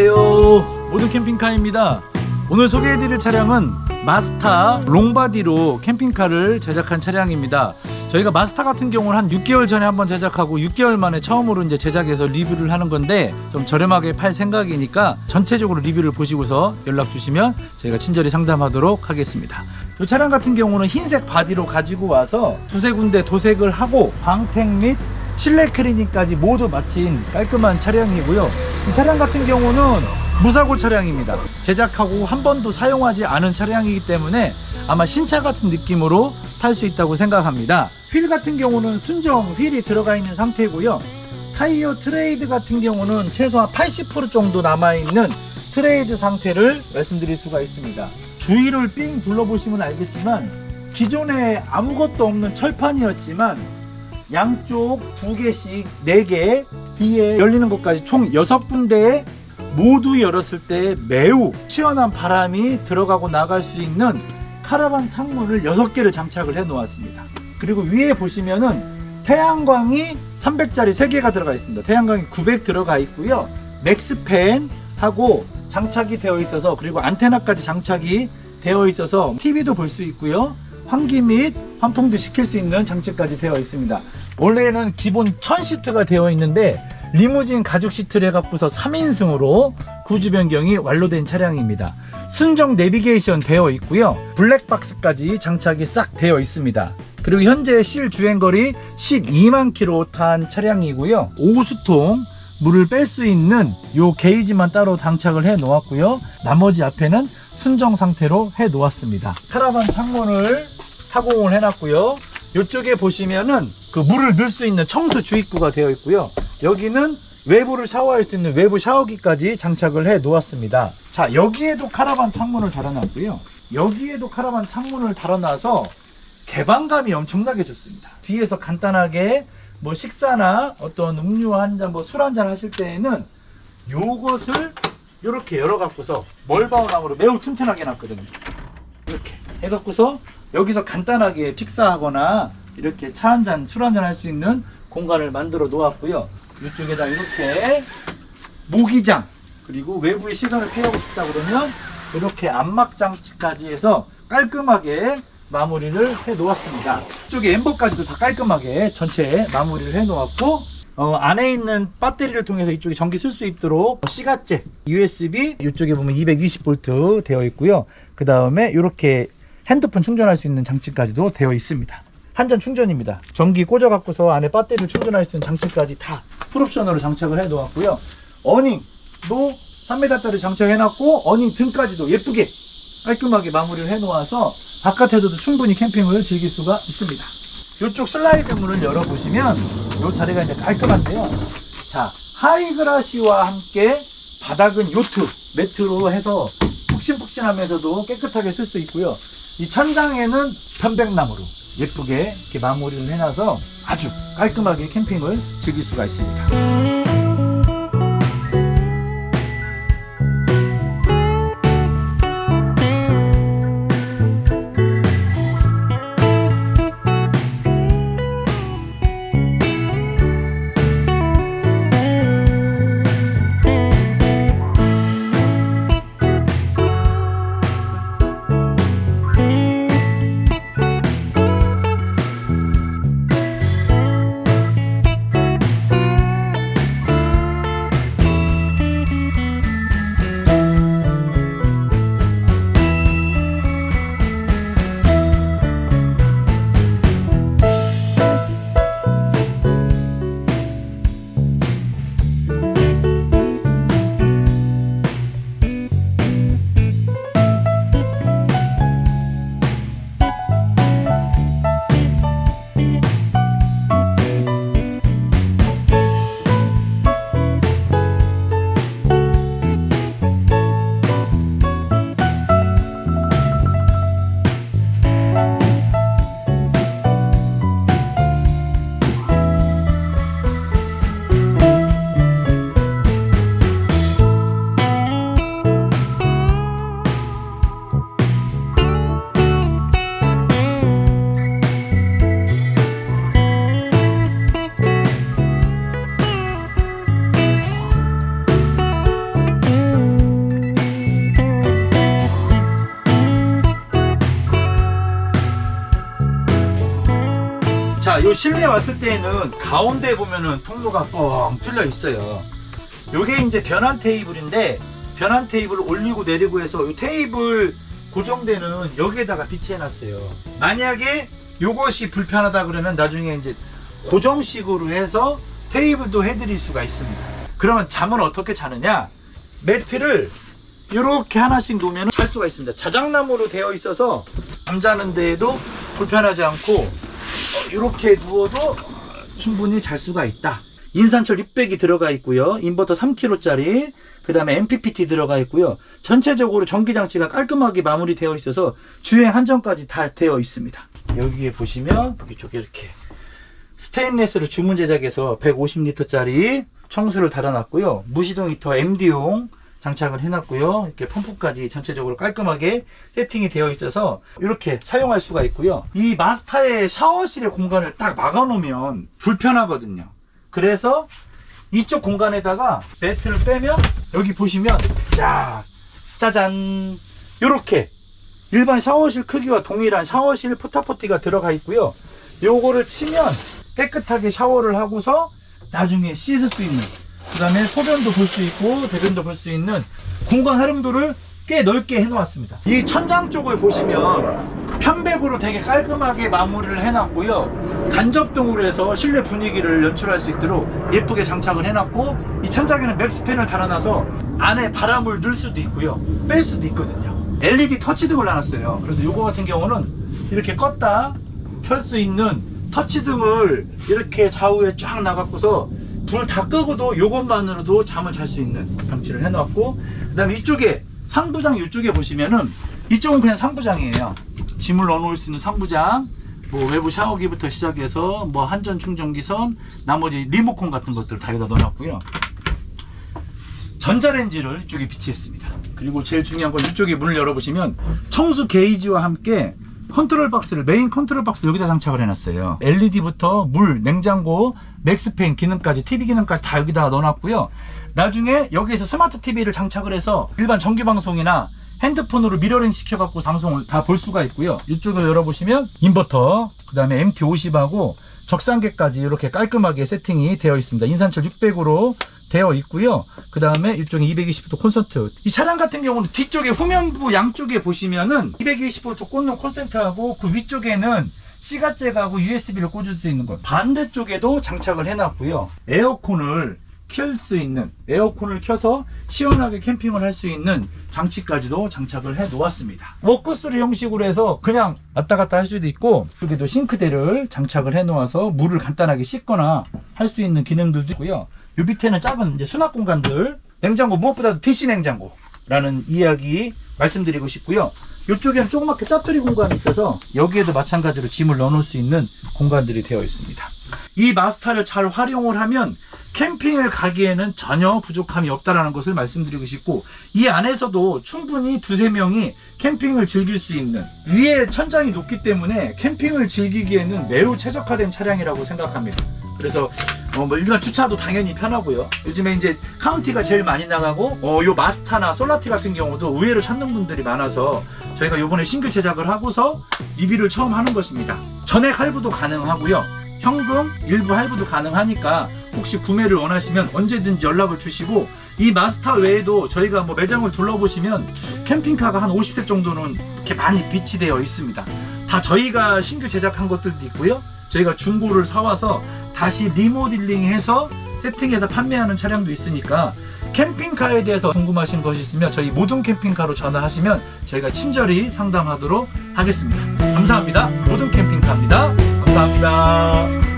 안녕하세요. 모든 캠핑카입니다. 오늘 소개해드릴 차량은 마스타 롱바디로 캠핑카를 제작한 차량입니다. 저희가 마스타 같은 경우는 한 6개월 전에 한번 제작하고 6개월 만에 처음으로 이제 제작해서 리뷰를 하는 건데 좀 저렴하게 팔 생각이니까 전체적으로 리뷰를 보시고서 연락 주시면 저희가 친절히 상담하도록 하겠습니다. 이 차량 같은 경우는 흰색 바디로 가지고 와서 두세 군데 도색을 하고 광택 및 실내 클리닝까지 모두 마친 깔끔한 차량이고요. 이 차량 같은 경우는 무사고 차량입니다. 제작하고 한 번도 사용하지 않은 차량이기 때문에 아마 신차 같은 느낌으로 탈 수 있다고 생각합니다. 휠 같은 경우는 순정 휠이 들어가 있는 상태고요. 타이어 트레이드 같은 경우는 최소한 80% 정도 남아있는 트레이드 상태를 말씀드릴 수가 있습니다. 주위를 삥 둘러보시면 알겠지만 기존에 아무것도 없는 철판이었지만 양쪽 두 개씩 네 개 뒤에 열리는 것까지 총 여섯 군데에 모두 열었을 때 매우 시원한 바람이 들어가고 나갈 수 있는 카라반 창문을 여섯 개를 장착을 해 놓았습니다. 그리고 위에 보시면은 태양광이 300짜리 3개가 들어가 있습니다. 태양광이 900 들어가 있고요. 맥스팬하고 장착이 되어 있어서 그리고 안테나까지 장착이 되어 있어서 TV도 볼 수 있고요. 환기 및 환풍도 시킬 수 있는 장치까지 되어 있습니다. 원래는 기본 1000시트가 되어 있는데 리무진 가죽 시트를 해갖고서 3인승으로 구조 변경이 완료된 차량입니다. 순정 내비게이션 되어 있고요. 블랙박스까지 장착이 싹 되어 있습니다. 그리고 현재 실 주행거리 12만 킬로 탄 차량이고요. 오수통 물을 뺄 수 있는 요 게이지만 따로 장착을 해 놓았고요. 나머지 앞에는 순정 상태로 해 놓았습니다. 카라반 창문을 타공을 해 놨고요. 이쪽에 보시면은 그 물을 넣을 수 있는 청수 주입구가 되어 있고요. 여기는 외부를 샤워할 수 있는 외부 샤워기까지 장착을 해 놓았습니다. 자, 여기에도 카라반 창문을 달아놨고요. 여기에도 카라반 창문을 달아놔서 개방감이 엄청나게 좋습니다. 뒤에서 간단하게 뭐 식사나 어떤 음료 한 잔, 뭐 술 한 잔 하실 때에는 요것을 이렇게 열어갖고서 멀바우나무로 매우 튼튼하게 놨거든요. 이렇게 해갖고서 여기서 간단하게 식사하거나 이렇게 차 한 잔, 술 한 잔 할 수 있는 공간을 만들어 놓았고요. 이쪽에다 이렇게 모기장 그리고 외부의 시선을 피하고 싶다 그러면 이렇게 안막 장치까지 해서 깔끔하게 마무리를 해 놓았습니다. 이쪽에 엠버까지도 다 깔끔하게 전체 마무리를 해 놓았고 어, 안에 있는 배터리를 통해서 이쪽에 전기 쓸 수 있도록 시가제 USB 이쪽에 보면 220V 되어 있고요. 그 다음에 이렇게 핸드폰 충전할 수 있는 장치까지도 되어 있습니다. 한전 충전입니다. 전기 꽂아 갖고서 안에 배터리를 충전할 수 있는 장치까지 다 풀옵션으로 장착을 해 놓았고요. 어닝도 3m짜리 장착해 놨고 어닝 등까지도 예쁘게 깔끔하게 마무리를 해 놓아서 바깥에서도 충분히 캠핑을 즐길 수가 있습니다. 이쪽 슬라이드 문을 열어 보시면 이 자리가 이제 깔끔한데요. 자, 하이그라시와 함께 바닥은 요트 매트로 해서 푹신푹신하면서도 깨끗하게 쓸 수 있고요. 이 천장에는 편백나무로 예쁘게 이렇게 마무리를 해놔서 아주 깔끔하게 캠핑을 즐길 수가 있습니다. 자, 요 실내 왔을 때에는 가운데 보면은 통로가 뻥 뚫려 있어요. 요게 이제 변환 테이블인데 변환 테이블을 올리고 내리고 해서 요 테이블 고정되는 여기에다가 비치해 놨어요. 만약에 요것이 불편하다 그러면 나중에 이제 고정식으로 해서 테이블도 해드릴 수가 있습니다. 그러면 잠은 어떻게 자느냐? 매트를 이렇게 하나씩 놓으면 잘 수가 있습니다. 자작나무로 되어 있어서 잠자는 데에도 불편하지 않고 이렇게 누워도 충분히 잘 수가 있다. 인산철 600이 들어가 있고요. 인버터 3kg짜리, 그 다음에 MPPT 들어가 있고요. 전체적으로 전기장치가 깔끔하게 마무리되어 있어서 주행 한정까지 다 되어 있습니다. 여기에 보시면 이쪽에 이렇게 스테인레스로 주문 제작해서 150리터짜리 청수를 달아놨고요. 무시동 히터 MD용 장착을 해놨고요. 이렇게 펌프까지 전체적으로 깔끔하게 세팅이 되어 있어서 이렇게 사용할 수가 있고요. 이 마스타의 샤워실의 공간을 딱 막아놓으면 불편하거든요. 그래서 이쪽 공간에다가 매트를 빼면 여기 보시면 자 짜잔 이렇게 일반 샤워실 크기와 동일한 샤워실 포타포티가 들어가 있고요. 요거를 치면 깨끗하게 샤워를 하고서 나중에 씻을 수 있는 그 다음에 소변도 볼 수 있고 대변도 볼 수 있는 공간 활용도를 꽤 넓게 해놓았습니다. 이 천장 쪽을 보시면 편백으로 되게 깔끔하게 마무리를 해놨고요. 간접등으로 해서 실내 분위기를 연출할 수 있도록 예쁘게 장착을 해놨고 이 천장에는 맥스팬을 달아놔서 안에 바람을 넣을 수도 있고요. 뺄 수도 있거든요. LED 터치등을 놔놨어요. 그래서 요거 같은 경우는 이렇게 껐다 켤 수 있는 터치등을 이렇게 좌우에 쫙 나갖고서 불 다 끄고도 요것만으로도 잠을 잘 수 있는 장치를 해놨고 그 다음에 이쪽에 상부장 이쪽에 보시면은 이쪽은 그냥 상부장이에요. 짐을 넣어놓을 수 있는 상부장 뭐 외부 샤워기부터 시작해서 뭐 한전 충전기선 나머지 리모컨 같은 것들 다 여기다 넣어놨고요. 전자레인지를 이쪽에 비치했습니다. 그리고 제일 중요한 건 이쪽에 문을 열어보시면 청수 게이지와 함께 컨트롤 박스를 메인 컨트롤 박스 여기다 장착을 해놨어요. LED부터 물, 냉장고, 맥스팬 기능까지 TV 기능까지 다 여기다 넣어놨고요. 나중에 여기에서 스마트 TV를 장착을 해서 일반 정규 방송이나 핸드폰으로 미러링 시켜갖고 방송을 다 볼 수가 있고요. 이쪽을 열어보시면 인버터, 그 다음에 MT50하고 적상계까지 이렇게 깔끔하게 세팅이 되어 있습니다. 인산철 600으로 되어 있고요. 그 다음에 일종의 220V 콘센트. 이 차량 같은 경우는 뒤쪽에 후면부 양쪽에 보시면은 220V 꽂는 콘센트하고 그 위쪽에는 C가잭하고 USB를 꽂을 수 있는 것. 반대쪽에도 장착을 해놨고요. 에어컨을 켤 수 있는 에어컨을 켜서 시원하게 캠핑을 할 수 있는 장치까지도 장착을 해 놓았습니다. 워크스루 형식으로 해서 그냥 왔다 갔다 할 수도 있고 여기도 싱크대를 장착을 해 놓아서 물을 간단하게 씻거나 할 수 있는 기능들도 있고요. 요 밑에는 작은 이제 수납 공간들 냉장고 무엇보다도 DC 냉장고라는 이야기 말씀드리고 싶고요. 이쪽에는 조그맣게 짜투리 공간이 있어서 여기에도 마찬가지로 짐을 넣어놓을 수 있는 공간들이 되어 있습니다. 이 마스터를 잘 활용을 하면 캠핑을 가기에는 전혀 부족함이 없다라는 것을 말씀드리고 싶고 이 안에서도 충분히 두세 명이 캠핑을 즐길 수 있는 위에 천장이 높기 때문에 캠핑을 즐기기에는 매우 최적화된 차량이라고 생각합니다. 그래서 어, 뭐 일반 주차도 당연히 편하고요. 요즘에 이제 카운티가 제일 많이 나가고 어, 요 마스타나 솔라티 같은 경우도 의외로 찾는 분들이 많아서 저희가 요번에 신규 제작을 하고서 리뷰를 처음 하는 것입니다. 전액 할부도 가능하고요. 현금 일부 할부도 가능하니까 혹시 구매를 원하시면 언제든지 연락을 주시고 이 마스터 외에도 저희가 뭐 매장을 둘러보시면 캠핑카가 한 50대 정도는 이렇게 많이 비치되어 있습니다. 다 저희가 신규 제작한 것들도 있고요. 저희가 중고를 사와서 다시 리모델링해서 세팅해서 판매하는 차량도 있으니까 캠핑카에 대해서 궁금하신 것이 있으면 저희 모든 캠핑카로 전화하시면 저희가 친절히 상담하도록 하겠습니다. 감사합니다. 모든 캠핑카입니다. 감사합니다.